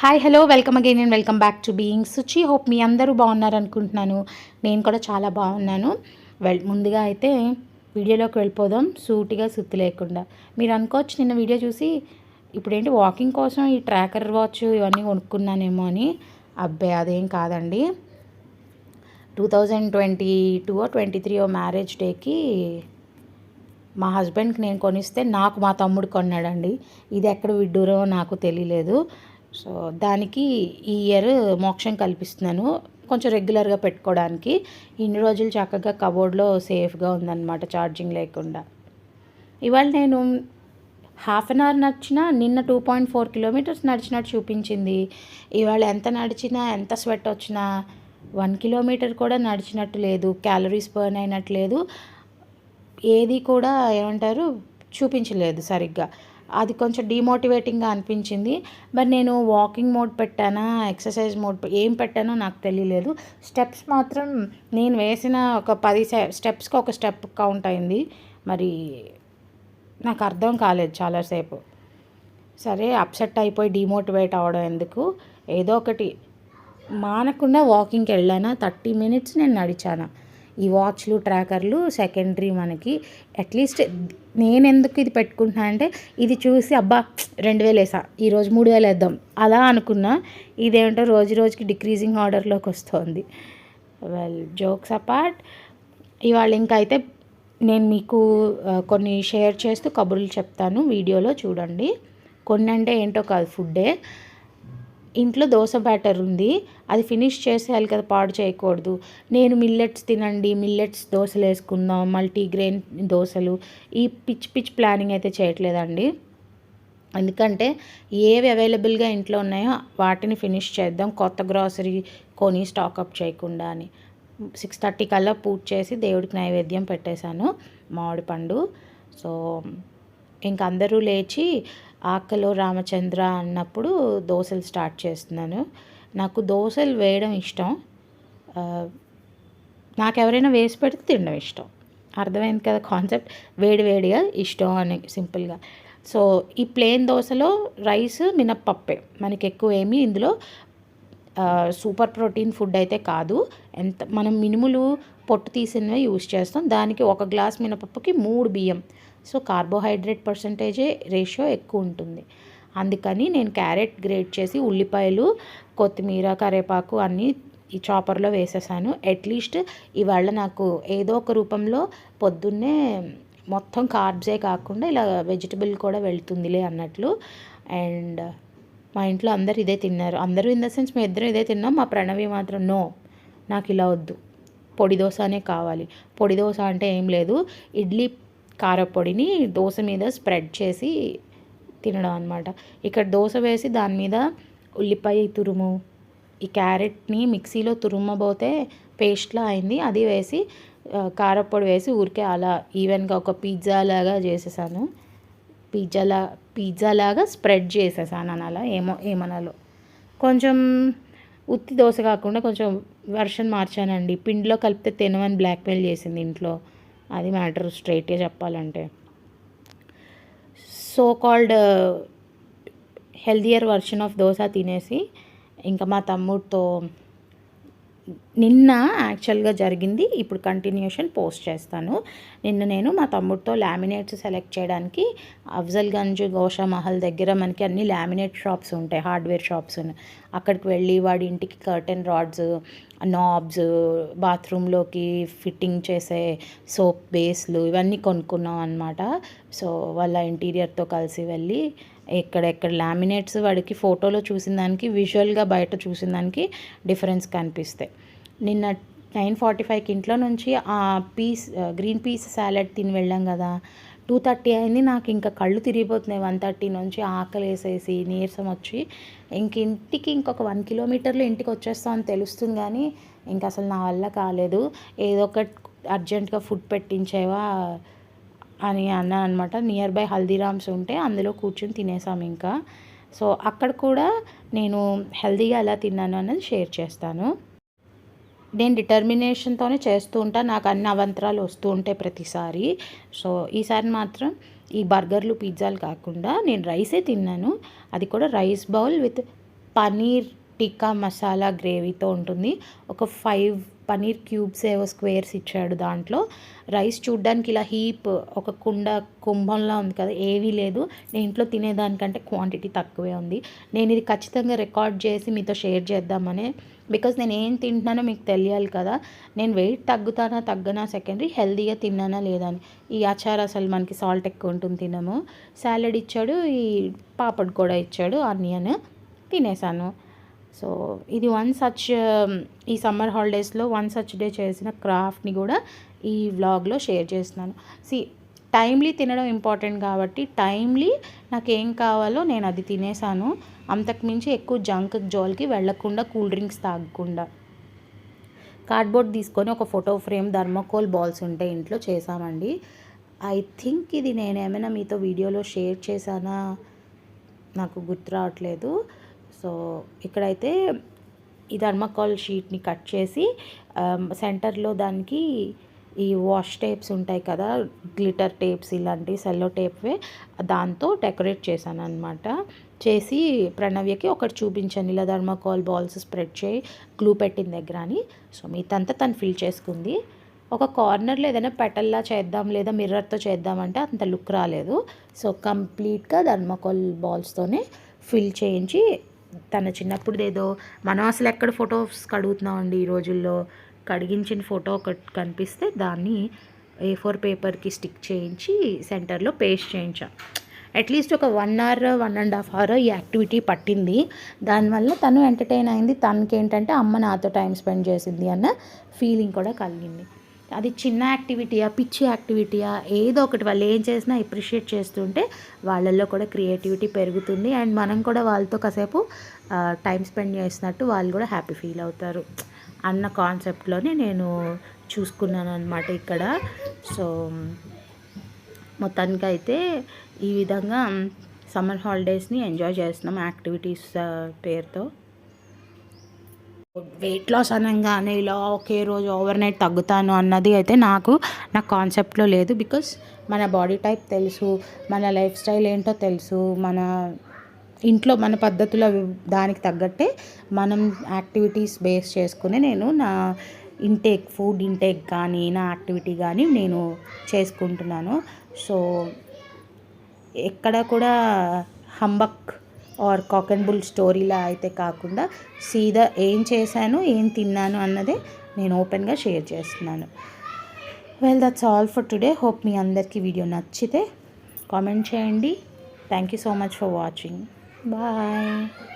Hi hello welcome again and welcome back to being Suchi hope మీ అందరూ బాగున్నారు అనుకుంటున్నాను. నేను కూడా చాలా బాగున్నాను. వెల్ ముందుగా అయితే వీడియోలోకి వెళ్ళిపోదాం. సూటిగా సుత్తి లేకుండా. మీరు అనుకోవచ్చు నిన్న వీడియో చూసి ఇప్పుడేంటి వాకింగ్ కోసం ఈ ట్రాకర్ వాచ్ ఇవన్నీ కొనుక్కున్నానేమో అని. అబ్బాయి అదేం కాదండి. Two thousand twenty two twenty three marriage డేకి మా హస్బెండ్కి నేను కొనిస్తే నాకు మా తమ్ముడు కొన్నాడండి. ఇది ఎక్కడ విడ్డూరో నాకు తెలియలేదు. సో దానికి ఈ ఇయర్ మోక్షం కల్పిస్తున్నాను. కొంచెం రెగ్యులర్గా పెట్టుకోవడానికి. ఇన్ని రోజులు చక్కగా కబోర్డ్లో సేఫ్గా ఉందన్నమాట ఛార్జింగ్ లేకుండా. ఇవాళ నేను హాఫ్ అన్ అవర్ నడిచినా నిన్న టూ పాయింట్ ఫోర్ కిలోమీటర్స్ నడిచినట్టు చూపించింది. ఇవాళ ఎంత నడిచినా ఎంత స్వెట్ వచ్చినా వన్ కిలోమీటర్ కూడా నడిచినట్టు లేదు. క్యాలరీస్ బర్న్ అయినట్టు లేదు. ఏది కూడా ఏమంటారు? చూపించలేదు సరిగ్గా. అది కొంచెం డిమోటివేటింగ్గా అనిపించింది. మరి నేను వాకింగ్ మోడ్ పెట్టానా ఎక్సర్సైజ్ మోడ్ ఏం పెట్టానో నాకు తెలియలేదు. స్టెప్స్ మాత్రం నేను వేసిన ఒక పది స్టెప్స్కి ఒక స్టెప్ కౌంట్ అయింది. మరి నాకు అర్థం కాలేదు చాలాసేపు సరే అప్సెట్ అయిపోయి డిమోటివేట్ అవ్వడం ఎందుకు? ఏదో ఒకటి. మానకుండా వాకింగ్కి వెళ్ళానా? థర్టీ మినిట్స్ నేను నడిచాను? ఈ వాచ్లు ట్రాకర్లు సెకండరీ మనకి. అట్లీస్ట్ నేను ఎందుకు ఇది పెట్టుకుంటున్నా అంటే ఇది చూసి అబ్బా రెండు వేలు వేసా ఈరోజు మూడు వేలు వేద్దాం. అలా అనుకున్నా ఇదేంటో రోజు రోజుకి డిక్రీజింగ్ ఆర్డర్లోకి వస్తుంది. వెల్ జోక్స్ అపార్ట్ ఇవాళ ఇంకా అయితే నేను మీకు కొన్ని షేర్ చేస్తూ కబుర్లు చెప్తాను. వీడియోలో చూడండి. కొన్ని అంటే ఏంటో కాదు ఫుడ్డే ఇంట్లో దోశ బ్యాటర్ ఉంది. అది ఫినిష్ చేసేయాలి కదా పాడు చేయకూడదు. నేను మిల్లెట్స్ తినండి మిల్లెట్స్ దోశలు వేసుకుందాం మల్టీగ్రెయిన్ దోశలు. ఈ పిచ్ పిచ్ ప్లానింగ్ అయితే చేయట్లేదండి. ఎందుకంటే ఏవి అవైలబుల్గా ఇంట్లో ఉన్నాయో వాటిని ఫినిష్ చేద్దాం. కొత్త గ్రాసరీ కొని స్టాకప్ చేయకుండా అని. సిక్స్ థర్టీ కల్లా పూజ చేసి దేవుడికి నైవేద్యం పెట్టేశాను మామిడి పండు. సో ఇంక అందరూ లేచి ఆకలో రామచంద్ర అన్నప్పుడు దోశలు స్టార్ట్ చేస్తున్నాను. నాకు దోశలు వేయడం ఇష్టం. నాకు ఎవరైనా వేసి పెడితే తినడం ఇష్టం. అర్థమైంది కదా కాన్సెప్ట్? వేడి వేడిగా ఇష్టం అని సింపుల్గా. సో ఈ ప్లేన్ దోశలో రైస్ మినప్పప్పే. మనకి ఎక్కువ ఏమి ఇందులో సూపర్ ప్రోటీన్ ఫుడ్ అయితే కాదు. ఎంత మనం మినుములు పొట్టు తీసినవి యూస్ చేస్తాం. దానికి ఒక గ్లాస్ మినపప్పుకి మూడు బియ్యం. సో కార్బోహైడ్రేట్ పర్సంటేజే రేషియో ఎక్కువ ఉంటుంది. అందుకని నేను క్యారెట్ గ్రేట్ చేసి ఉల్లిపాయలు కొత్తిమీర కరివేపాకు అన్నీ ఈ చాపర్లో వేసేసాను. అట్లీస్ట్ ఇవాళ నాకు ఏదో ఒక రూపంలో పొద్దున్నే మొత్తం కార్బ్సే కాకుండా ఇలా వెజిటబుల్ కూడా వెళ్తుందిలే అన్నట్లు. అండ్ మా ఇంట్లో అందరు ఇదే తిన్నారు. అందరూ ఇన్ ద సెన్స్ మేము ఇద్దరు ఇదే తిన్నాం. మా ప్రణవి మాత్రం నో నాకు ఇలా వద్దు. పొడి దోశనే కావాలి. పొడి దోశ అంటే ఏం లేదు. ఇడ్లీ కారపొడిని దోశ మీద స్ప్రెడ్ చేసి తినడం అనమాట ఇక్కడ దోశ వేసి దాని మీద ఉల్లిపాయ తురుము ఈ క్యారెట్ని మిక్సీలో తురుమబోతే పేస్ట్లా అయింది. అది వేసి కారపొడి వేసి ఊరికే అలా ఈవెన్గా ఒక పిజ్జా లాగా చేసేసాను. పిజ్జాలా పిజ్జా లాగా స్ప్రెడ్ చేసేసాను అని అలా ఏమో ఏమనాలో. కొంచెం ఉత్తి దోశ కాకుండా కొంచెం వర్షన్ మార్చానండి. పిండిలో కలిపితే తినవని బ్లాక్మెయిల్ చేసింది ఇంట్లో. అది మ్యాటర్ స్ట్రైట్గా చెప్పాలంటే. So called uh, healthier version of dosa తినేసి ఇంకా మా తమ్ముడితో నిన్న యాక్చువల్గా జరిగింది. ఇప్పుడు కంటిన్యూషన్ పోస్ట్ చేస్తాను. నిన్న నేను మా తమ్ముడితో లామినేట్స్ సెలెక్ట్ చేయడానికి అఫ్జల్గంజ్ గోషా మహల్ దగ్గర మనకి అన్ని లామినేట్ షాప్స్ ఉంటాయి. హార్డ్వేర్ షాప్స్ అక్కడికి వెళ్ళి వాడి ఇంటికి కర్టెన్ రాడ్స్ నాబ్స్ బాత్రూంలోకి ఫిట్టింగ్ చేసే సోప్ బేస్లు ఇవన్నీ కొనుక్కున్నాం అనమాట సో వాళ్ళ ఇంటీరియర్తో కలిసి వెళ్ళి ఎక్కడెక్కడ లామినేట్స్ వాడికి ఫోటోలో చూసిన దానికి విజువల్గా బయట చూసిన దానికి డిఫరెన్స్ కనిపిస్తాయి. నిన్న నైన్ ఫార్టీ ఫైవ్కి ఇంట్లో నుంచి ఆ పీస్ గ్రీన్ పీస్ సాలెడ్ తిని వెళ్ళాం కదా టూ థర్టీ అయింది నాకు ఇంకా కళ్ళు తిరిగిపోతున్నాయి వన్ థర్టీ నుంచి ఆకలి వేసేసి నీరసం వచ్చి. ఇంక ఇంటికి ఇంకొక వన్ కిలోమీటర్లో ఇంటికి వచ్చేస్తామని తెలుస్తుంది కానీ ఇంకా అసలు నా వల్ల కాలేదు. ఏదో ఒకటి అర్జెంటుగా ఫుడ్ పెట్టించేవా అని అన్నా అనమాట. నియర్ బై హల్దీరామ్స్ ఉంటే అందులో కూర్చొని తినేసాం ఇంకా. సో అక్కడ కూడా నేను హెల్దీగా ఎలా తిన్నాను అన్నది షేర్ చేస్తాను. నేను డిటర్మినేషన్తోనే చేస్తూ ఉంటాను నాకు అన్ని అవంతరాలు వస్తూ ఉంటాయి ప్రతిసారి. సో ఈసారి మాత్రం ఈ బర్గర్లు పిజ్జాలు కాకుండా నేను రైసే తిన్నాను. అది కూడా rice bowl with paneer tikka masala గ్రేవీతో ఉంటుంది. ఒక ఫైవ్ పనీర్ క్యూబ్స్ ఏవో స్క్వేర్స్ ఇచ్చాడు దాంట్లో. రైస్ చూడ్డానికి ఇలా హీప్ ఒక కుండ కుంభంలా ఉంది కదా ఏవీ లేదు. నేను ఇంట్లో తినేదానికంటే క్వాంటిటీ తక్కువే ఉంది. నేను ఇది ఖచ్చితంగా రికార్డ్ చేసి మీతో షేర్ చేద్దామనే. బికాజ్ నేను ఏం తింటున్నానో మీకు తెలియాలి కదా. నేను వెయిట్ తగ్గుతానా తగ్గనా సెకండరీ హెల్దీగా తిన్నానా లేదా అని. ఈ అచార్ అసలు మనకి సాల్ట్ ఎక్కువ ఉంటుంది తినము. సాలెడ్ ఇచ్చాడు ఈ పాపడ్ కూడా ఇచ్చాడు ఆనియన్ తినేసాను. సో ఇది వన్ సచ్ um, ఈ సమ్మర్ హాలిడేస్లో వన్ సచ్ డే చేసిన క్రాఫ్ట్ని కూడా ఈ వ్లాగ్లో షేర్ చేస్తున్నాను. సి టైమ్లీ తినడం ఇంపార్టెంట్ కాబట్టి టైమ్లీ నాకు ఏం కావాలో నేను అది తినేసాను. అంతకుమించి ఎక్కువ జంక్ జోల్కి వెళ్ళకుండా కూల్ డ్రింక్స్ తాగకుండా. కార్డ్బోర్డ్ తీసుకొని ఒక ఫోటో ఫ్రేమ్ ధర్మకోల్ బాల్స్ ఉంటే ఇంట్లో చేసామండి ఐ థింక్ ఇది నేనేమైనా మీతో వీడియోలో షేర్ చేశానా? నాకు గుర్తు రావట్లేదు. సో ఇక్కడైతే ఈ ధర్మకాల్ షీట్ని కట్ చేసి సెంటర్లో దానికి ఈ వాష్ టేప్స్ ఉంటాయి కదా గ్లిటర్ టేప్స్ ఇలాంటి సెల్లో టేప్వే దాంతో డెకరేట్ చేశాను అనమాట చేసి ప్రణవ్యకి ఒకటి చూపించాను ఇలా ధర్మకాల్ బాల్స్ స్ప్రెడ్ చేయి గ్లూ పెట్టిన దగ్గర అని. సో మీతంతా తను ఫిల్ చేసుకుంది. ఒక కార్నర్లో ఏదైనా పెటల్లా చేద్దాం లేదా మిర్రర్తో చేద్దామంటే అంత లుక్ రాలేదు. సో కంప్లీట్గా ధర్మకాల్ బాల్స్తోనే ఫిల్ చేయించి తన చిన్నప్పుడు ఏదో మనం అసలు ఎక్కడ ఫొటోస్ కడుగుతున్నామండి ఈ రోజుల్లో? కడిగించిన ఫోటో ఒకటి కనిపిస్తే దాన్ని ఏ ఫోర్ పేపర్కి స్టిక్ చేయించి సెంటర్లో పేస్ట్ చేయించాం. అట్లీస్ట్ ఒక one hour one and half hour ఈ యాక్టివిటీ పట్టింది. దానివల్ల తను ఎంటర్టైన్ అయింది. తనకి ఏంటంటే అమ్మ నాతో టైం స్పెండ్ చేసింది అన్న ఫీలింగ్ కూడా కలిగింది. అది చిన్న యాక్టివిటీయా పిచ్చి యాక్టివిటీయా ఏదో ఒకటి వాళ్ళు ఏం చేసినా అప్రిషియేట్ చేస్తుంటే వాళ్ళల్లో కూడా క్రియేటివిటీ పెరుగుతుంది. అండ్ మనం కూడా వాళ్ళతో కాసేపు టైం స్పెండ్ చేసినట్టు వాళ్ళు కూడా హ్యాపీ ఫీల్ అవుతారు. అన్న కాన్సెప్ట్లోనే నేను చూసుకున్నాను అనమాట ఇక్కడ. సో మొత్తానికి అయితే ఈ విధంగా సమ్మర్ హాలిడేస్ని ఎంజాయ్ చేస్తున్నాం యాక్టివిటీస్ పేరుతో. వెయిట్ లాస్ అనగానే ఇలా ఒకే రోజు ఓవర్ నైట్ తగ్గుతాను అన్నది అయితే నాకు నా కాన్సెప్ట్లో లేదు. బికాస్ మన బాడీ టైప్ తెలుసు మన లైఫ్ స్టైల్ ఏంటో తెలుసు మన ఇంట్లో మన పద్ధతుల దానికి తగ్గట్టే మనం యాక్టివిటీస్ బేస్ చేసుకుని నేను నా ఇంటేక్ ఫుడ్ ఇంటేక్ కానీ నా యాక్టివిటీ కానీ నేను చేసుకుంటున్నాను. సో ఎక్కడ కూడా humbug or cock and bull స్టోరీలా అయితే కాకుండా సీదా ఏం చేశాను ఏం తిన్నాను అన్నదే నేను ఓపెన్గా షేర్ చేస్తున్నాను. Well that's all for today. Hope మీ అందరికీ వీడియో నచ్చితే కామెంట్ చేయండి. Thank you so much for watching. Bye.